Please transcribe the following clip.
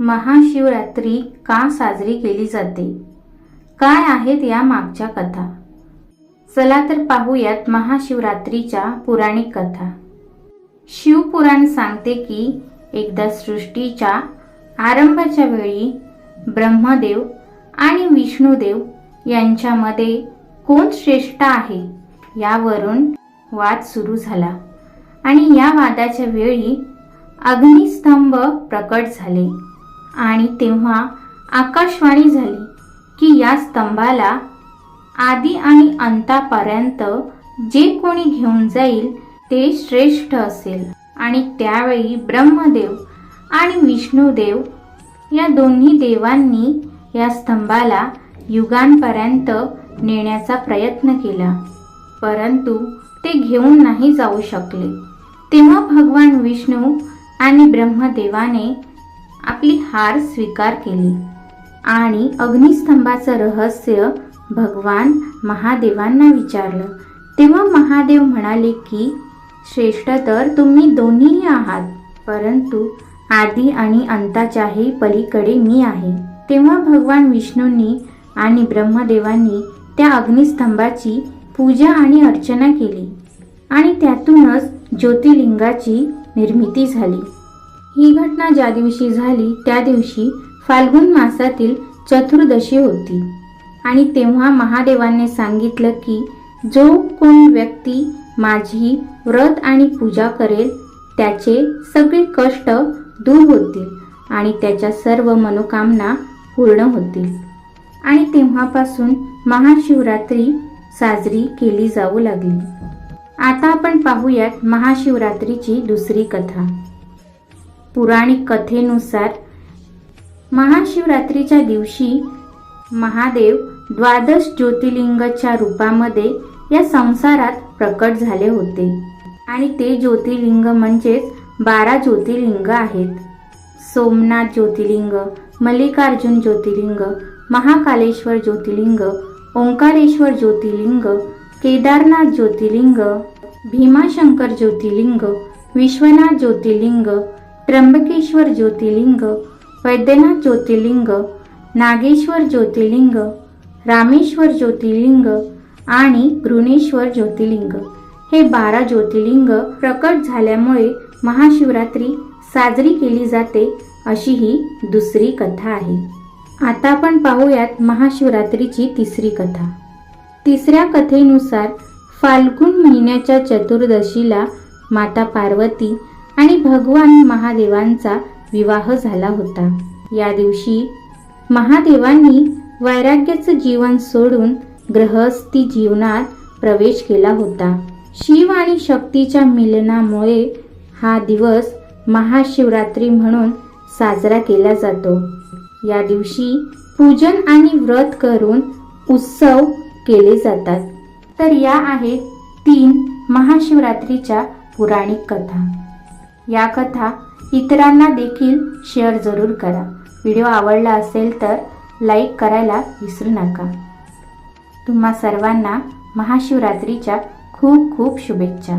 महाशिवरात्री का साजरी केली जाते? काय आहेत या मागच्या कथा? चला तर पाहूयात महाशिवरात्रीच्या पुराणिक कथा. शिवपुराण सांगते की एकदा सृष्टीच्या आरंभाच्या वेळी ब्रह्मदेव आणि विष्णुदेव यांच्यामध्ये कोण श्रेष्ठ आहे यावरून वाद सुरू झाला. आणि या वादाच्या वेळी अग्निस्तंभ प्रकट झाले. आणि तेव्हा आकाशवाणी झाली की या स्तंभाला आदी आणि अंतापर्यंत जे कोणी घेऊन जाईल ते श्रेष्ठ असेल. आणि त्यावेळी ब्रह्मदेव आणि विष्णुदेव या दोन्ही देवांनी या स्तंभाला युगांपर्यंत नेण्याचा प्रयत्न केला. परंतु ते घेऊन नाही जाऊ शकले. तेव्हा भगवान विष्णू आणि ब्रह्मदेवाने आपली हार स्वीकार केली. आणि अग्निस्तंभाचं रहस्य भगवान महादेवांना विचारलं. तेव्हा महादेव म्हणाले की श्रेष्ठ तर तुम्ही दोन्हीही आहात परंतु आदी आणि अंताच्याही पलीकडे मी आहे. तेव्हा भगवान विष्णूंनी आणि ब्रह्मदेवांनी त्या अग्निस्तंभाची पूजा आणि अर्चना केली. आणि त्यातूनच ज्योतिर्लिंगाची निर्मिती झाली. ही घटना ज्या दिवशी झाली त्या दिवशी फाल्गुन मासातील चतुर्दशी होती. आणि तेव्हा महादेवाने सांगितलं की जो कोण व्यक्ती माझी व्रत आणि पूजा करेल त्याचे सगळे कष्ट दूर होतील आणि त्याच्या सर्व मनोकामना पूर्ण होतील. आणि तेव्हापासून महाशिवरात्री साजरी केली जाऊ लागली. आता आपण पाहूयात महाशिवरात्रीची दुसरी कथा. पुराणिक कथेनुसार महाशिवरात्रीच्या दिवशी महादेव द्वादश ज्योतिर्लिंगच्या रूपामध्ये या संसारात प्रकट झाले होते. आणि ते ज्योतिर्लिंग म्हणजेच बारा ज्योतिर्लिंग आहेत. सोमनाथ ज्योतिर्लिंग मल्लिकार्जुन ज्योतिर्लिंग महाकालेश्वर ज्योतिर्लिंग ओंकारेश्वर ज्योतिर्लिंग केदारनाथ ज्योतिर्लिंग भीमाशंकर ज्योतिर्लिंग विश्वनाथ ज्योतिर्लिंग त्र्यंबकेश्वर ज्योतिर्लिंग वैद्यनाथ ज्योतिर्लिंग नागेश्वर ज्योतिर्लिंग रामेश्वर ज्योतिर्लिंग आणि घृणेश्वर ज्योतिर्लिंग. हे बारा ज्योतिर्लिंग प्रकट झाल्यामुळे महाशिवरात्री साजरी केली जाते अशी ही दुसरी कथा आहे. आता आपण पाहूयात महाशिवरात्रीची तिसरी कथा. तिसऱ्या कथेनुसार फाल्गुन महिन्याच्या चतुर्दशीला माता पार्वती आणि भगवान महादेवांचा विवाह झाला होता. या दिवशी महादेवांनी वैराग्याचं जीवन सोडून ग्रहस्थी जीवनात प्रवेश केला होता. शिव आणि शक्तीच्या मिलनामुळे हा दिवस महाशिवरात्री म्हणून साजरा केला जातो. या दिवशी पूजन आणि व्रत करून उत्सव केले जातात. तर या आहेत तीन महाशिवरात्रीच्या पुराणिक कथा. या कथा इतरांना देखील शेअर जरूर करा. व्हिडिओ आवडला असेल तर लाईक करायला विसरू नका. तुम्हा सर्वांना महाशिवरात्रीच्या खूप खूप शुभेच्छा.